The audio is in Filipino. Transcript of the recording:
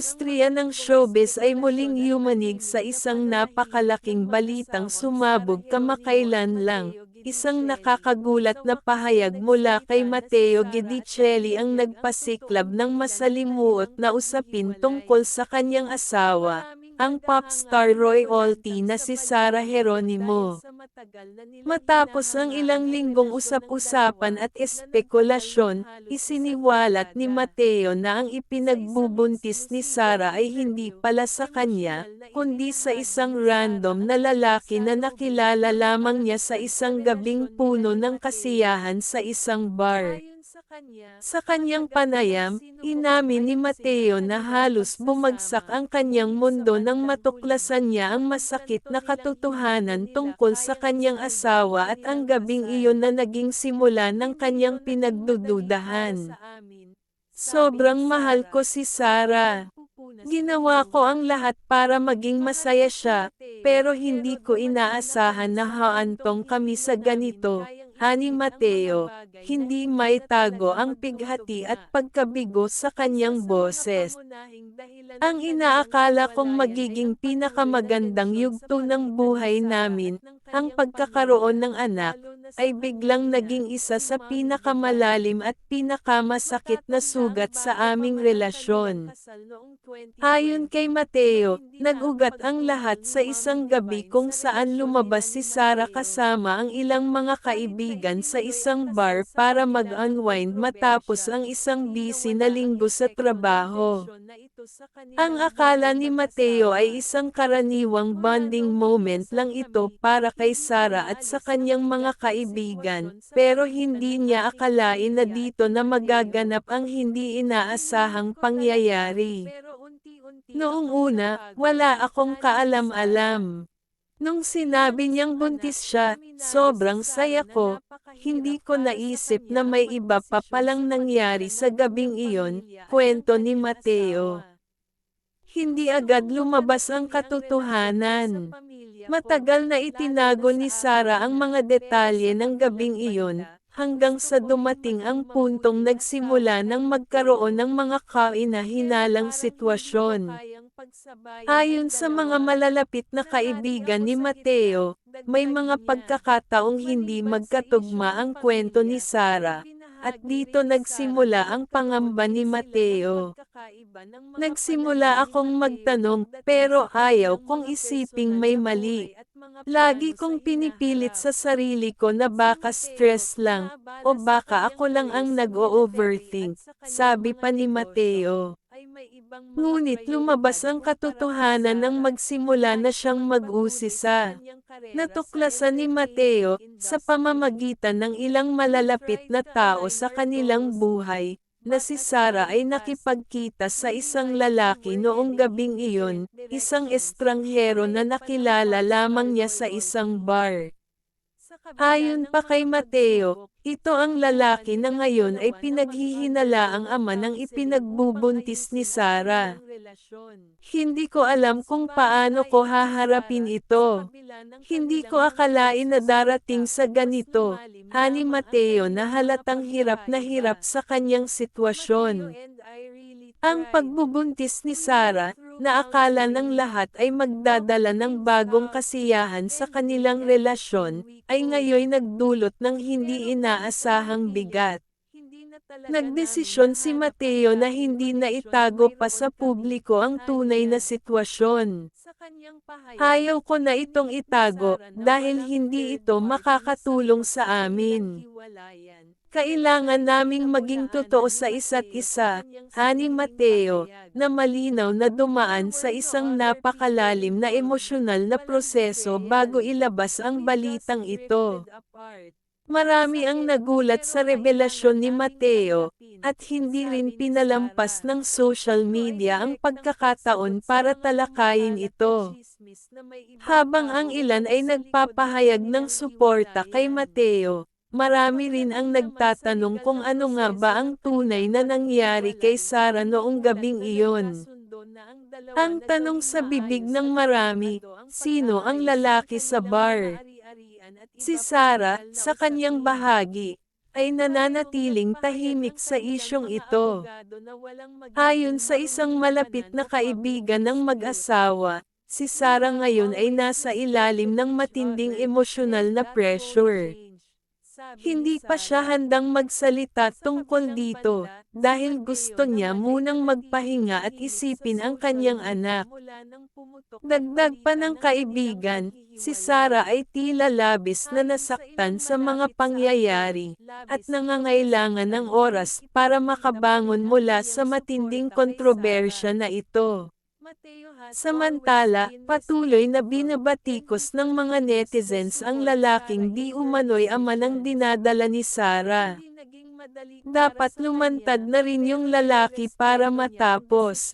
industriya ng showbiz ay muling yumanig sa isang napakalaking balitang sumabog kamakailan lang. Isang nakakagulat na pahayag mula kay Matteo Guidicelli ang nagpasiklab ng masalimuot na usapin tungkol sa kanyang asawa, ang pop star royalty na si Sara Geronimo. Matapos ang ilang linggong usap-usapan at espekulasyon, isiniwalat ni Mateo na ang ipinagbubuntis ni Sara ay hindi pala sa kanya, kundi sa isang random na lalaki na nakilala lamang niya sa isang gabing puno ng kasiyahan sa isang bar. Sa kanyang panayam, inamin ni Mateo na halos bumagsak ang kanyang mundo nang matuklasan niya ang masakit na katotohanan tungkol sa kanyang asawa at ang gabing iyon na naging simula ng kanyang pinagdududahan. Sobrang mahal ko si Sarah. Ginawa ko ang lahat para maging masaya siya, pero hindi ko inaasahan na haantong kami sa ganito. Hani Mateo, hindi may tago ang pighati at pagkabigo sa kanyang boses. Ang inaakala kong magiging pinakamagandang yugto ng buhay namin, ang pagkakaroon ng anak, ay biglang naging isa sa pinakamalalim at pinakamasakit na sugat sa aming relasyon. Ayon kay Mateo, nag-ugat ang lahat sa isang gabi kung saan lumabas si Sara kasama ang ilang mga kaibigan sa isang bar para mag-unwind matapos ang isang busy na linggo sa trabaho. Ang akala ni Mateo ay isang karaniwang bonding moment lang ito para kay Sara at sa kanyang mga kaibigan, pero hindi niya akalain na dito na magaganap ang hindi inaasahang pangyayari. Noong una, wala akong kaalam-alam. Nung sinabi niyang buntis siya, sobrang saya ko, hindi ko naisip na may iba pa palang nangyari sa gabing iyon, kwento ni Mateo. Hindi agad lumabas ang katotohanan. Matagal na itinago ni Sara ang mga detalye ng gabing iyon, hanggang sa dumating ang puntong nagsimula ng magkaroon ng mga kainahinalang sitwasyon. Ayon sa mga malalapit na kaibigan ni Mateo, may mga pagkakataong hindi magkatugma ang kwento ni Sara, at dito nagsimula ang pangamba ni Mateo. Nagsimula akong magtanong, pero ayaw kong isiping may mali. Lagi kong pinipilit sa sarili ko na baka stress lang, o baka ako lang ang nag-o-overthink, sabi pa ni Mateo. Ngunit lumabas ang katotohanan nang magsimula na siyang mag-usisa. Natuklasan ni Mateo, sa pamamagitan ng ilang malalapit na tao sa kanilang buhay, na si Sara ay nakipagkita sa isang lalaki noong gabing iyon, isang estranghero na nakilala lamang niya sa isang bar. Ayon pa kay Mateo, ito ang lalaki na ngayon ay pinaghihinala ang ama ng ipinagbubuntis ni Sara. Hindi ko alam kung paano ko haharapin ito. Hindi ko akalain na darating sa ganito, Hani Mateo na halatang hirap na hirap sa kanyang sitwasyon. Ang pagbubuntis ni Sara, na akala ng lahat ay magdadala ng bagong kasiyahan sa kanilang relasyon, ay ngayoy nagdulot ng hindi inaasahang bigat. Nagdesisyon si Mateo na hindi na itago pa sa publiko ang tunay na sitwasyon. Ayaw ko na itong itago, dahil hindi ito makakatulong sa amin. Kailangan naming maging totoo sa isa't isa, Hani Mateo, na malinaw na dumaan sa isang napakalalim na emosyonal na proseso bago ilabas ang balitang ito. Marami ang nagulat sa revelasyon ni Mateo, at hindi rin pinalampas ng social media ang pagkakataon para talakayin ito. Habang ang ilan ay nagpapahayag ng suporta kay Mateo, marami rin ang nagtatanong kung ano nga ba ang tunay na nangyari kay Sara noong gabing iyon. Ang tanong sa bibig ng marami, sino ang lalaki sa bar? Si Sara, sa kanyang bahagi, ay nananatiling tahimik sa isyong ito. Ayon sa isang malapit na kaibigan ng mag-asawa, si Sarah ngayon ay nasa ilalim ng matinding emosyonal na pressure. Hindi pa siya handang magsalita tungkol dito, dahil gusto niya munang magpahinga at isipin ang kanyang anak. Dagdag pa ng kaibigan, si Sarah ay tila labis na nasaktan sa mga pangyayari, at nangangailangan ng oras para makabangon mula sa matinding kontrobersya na ito. Samantala, patuloy na binabatikos ng mga netizens ang lalaking di umano'y ama ng dinadala ni Sarah. Dapat lumantad na rin yung lalaki para matapos.